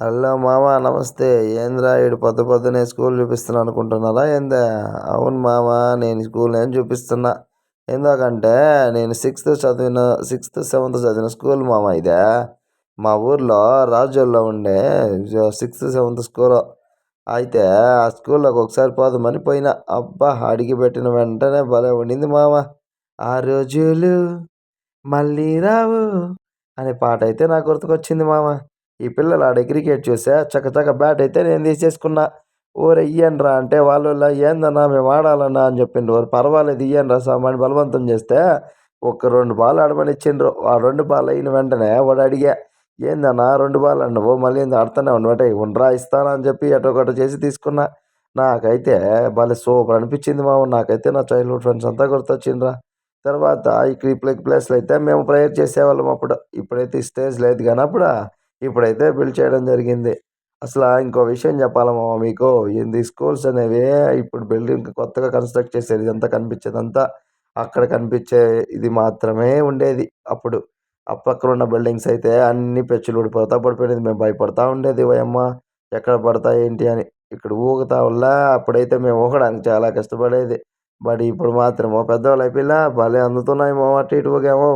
Hello మామ నమస్తే. ఏంద్రా ఈడు పొద్దు పొద్దునే స్కూల్ చూపిస్తున్నా అనుకుంటున్నారా ఏందే? అవును మామ నేను స్కూల్ నేను చూపిస్తున్నా. ఎందుకంటే నేను సిక్స్త్ చదివిన సిక్స్త్ సెవెంత్ చదివిన స్కూల్ మామ ఇదే. మా ఊర్లో రాజోల్లో ఉండే సిక్స్త్ సెవెంత్ స్కూల్. అయితే ఆ స్కూల్లోకి ఒకసారి పోదామని పోయినా. అబ్బా అడిగి పెట్టిన వెంటనే భలే ఉండింది మామ. ఆ రోజులు మళ్ళీ రావు అనే పాట అయితే నాకు గుర్తుకొచ్చింది మామ. ఈ పిల్లలు ఆడే క్రికెట్ చూసా చకచక బ్యాట్ అయితే నేను తీసేసుకున్నా. ఓరే ఇయ్యండ్రా అంటే వాళ్ళు ఏందన్నా మేము ఆడాలన్నా అని చెప్పిండ్రు. ఓరు పర్వాలేదు ఇయ్యండ్రా సామాన్ బలవంతం చేస్తే ఒక రెండు బాల్ ఆడమని ఇచ్చిండ్రు. ఆ రెండు బాల్ అయిన వెంటనే వాడు అడిగా ఏందన్నా రెండు బాల్ అన్నావు మళ్ళీ ఆడుతూనే ఉండబట్టే ఉండరా ఇస్తానా అని చెప్పి ఎటొకట చేసి తీసుకున్నా. నాకైతే భలే సూపర్ అనిపించింది మామ నాకైతే నా చైల్డ్హుడ్ ఫ్రెండ్స్ అంతా గుర్తొచ్చిండ్రా. తర్వాత ఇక్కడ ఈ క్రీప్లెక్ ప్లేస్లో అయితే మేము ప్రేయర్ చేసేవాళ్ళం అప్పుడు. ఇప్పుడైతే స్టేజ్ లేదు కానీ అప్పుడు ఇప్పుడైతే బిల్డ్ చేయడం జరిగింది. అసలు ఇంకో విషయం చెప్పాలమ్మా మీకు? ఏంది స్కూల్స్ అనేవి ఇప్పుడు బిల్డింగ్ కొత్తగా కన్స్ట్రక్ట్ చేసేది. ఇదంతా కనిపించేదంతా అక్కడ కనిపించే ఇది మాత్రమే ఉండేది అప్పుడు. ఆ పక్కన ఉన్న బిల్డింగ్స్ అయితే అన్ని పెచ్చులు ఊడిపోతా పడిపోయినది మేము భయపడతా ఉండేది. ఓయమ్మ ఎక్కడ పడతా ఏంటి అని. ఇక్కడ ఊగుతా వల్ల అప్పుడైతే మేము ఊగడానికి చాలా కష్టపడేది. బట్ ఇప్పుడు మాత్రమో పెద్దవాళ్ళు అయిపోయినా భలే అందుతున్నాయి అటు ఇటు ఊగాము.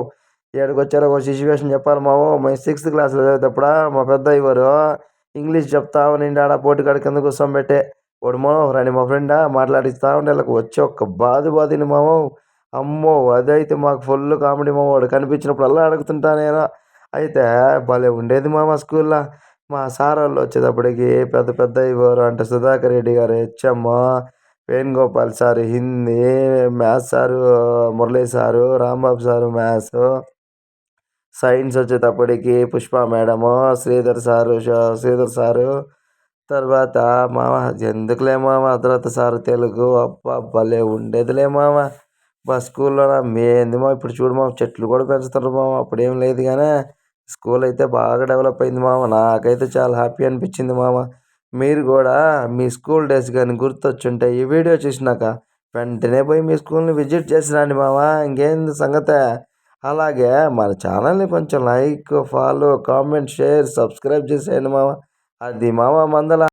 ఏడుకి వచ్చారో ఒక సిచ్యువేషన్ చెప్పాలి మావు. మేము సిక్స్త్ క్లాస్లో చదివేటప్పుడు మా పెద్ద ఇవ్వరు ఇంగ్లీష్ చెప్తా ఉండి ఆడ పోటీ కాడ కింద కూర్చోబెట్టే వాడు రండి మా ఫ్రెండ్ మాట్లాడిస్తా ఉండే వాళ్ళకి వచ్చి ఒక్క బాధ బాధిని మామ అమ్మో అదైతే మాకు ఫుల్ కామెడీ మామ వాడు కనిపించినప్పుడల్లా అడుగుతుంటా నేను. అయితే భలే ఉండేది మా స్కూల్లో మా సార్ వాళ్ళు వచ్చేటప్పటికి పెద్ద పెద్ద ఇవ్వరు అంటే సుధాకర్ రెడ్డి గారు HM Venugopal sir Hindi maths sir Murali sir Rambabu sir maths science వచ్చేటప్పటికి Pushpa madam Sridhar sir Sridhar sir. తర్వాత మామ ఎందుకులే మామ తర్వాత సారు తెలుగు? అబ్బా భలే ఉండేదిలే మామ మా స్కూల్లో ఏంది మా ఇప్పుడు చూడు మామ చెట్లు కూడా పెంచుతారు మామ అప్పుడు ఏం లేదు కానీ స్కూల్ అయితే బాగా డెవలప్ అయింది మామ నాకైతే చాలా హ్యాపీ అనిపించింది మామ. మీరు కూడా మీ స్కూల్ డేస్ కానీ గుర్తొచ్చుంటే ఈ వీడియో చూసినాక వెంటనే పోయి మీ స్కూల్ని విజిట్ చేసి రండి మామ. ఇంకేంది సంగతే? అలాగే మన ఛానల్ని కొంచెం like follow comment share subscribe చేసేయండి మామ. అది మామ మందల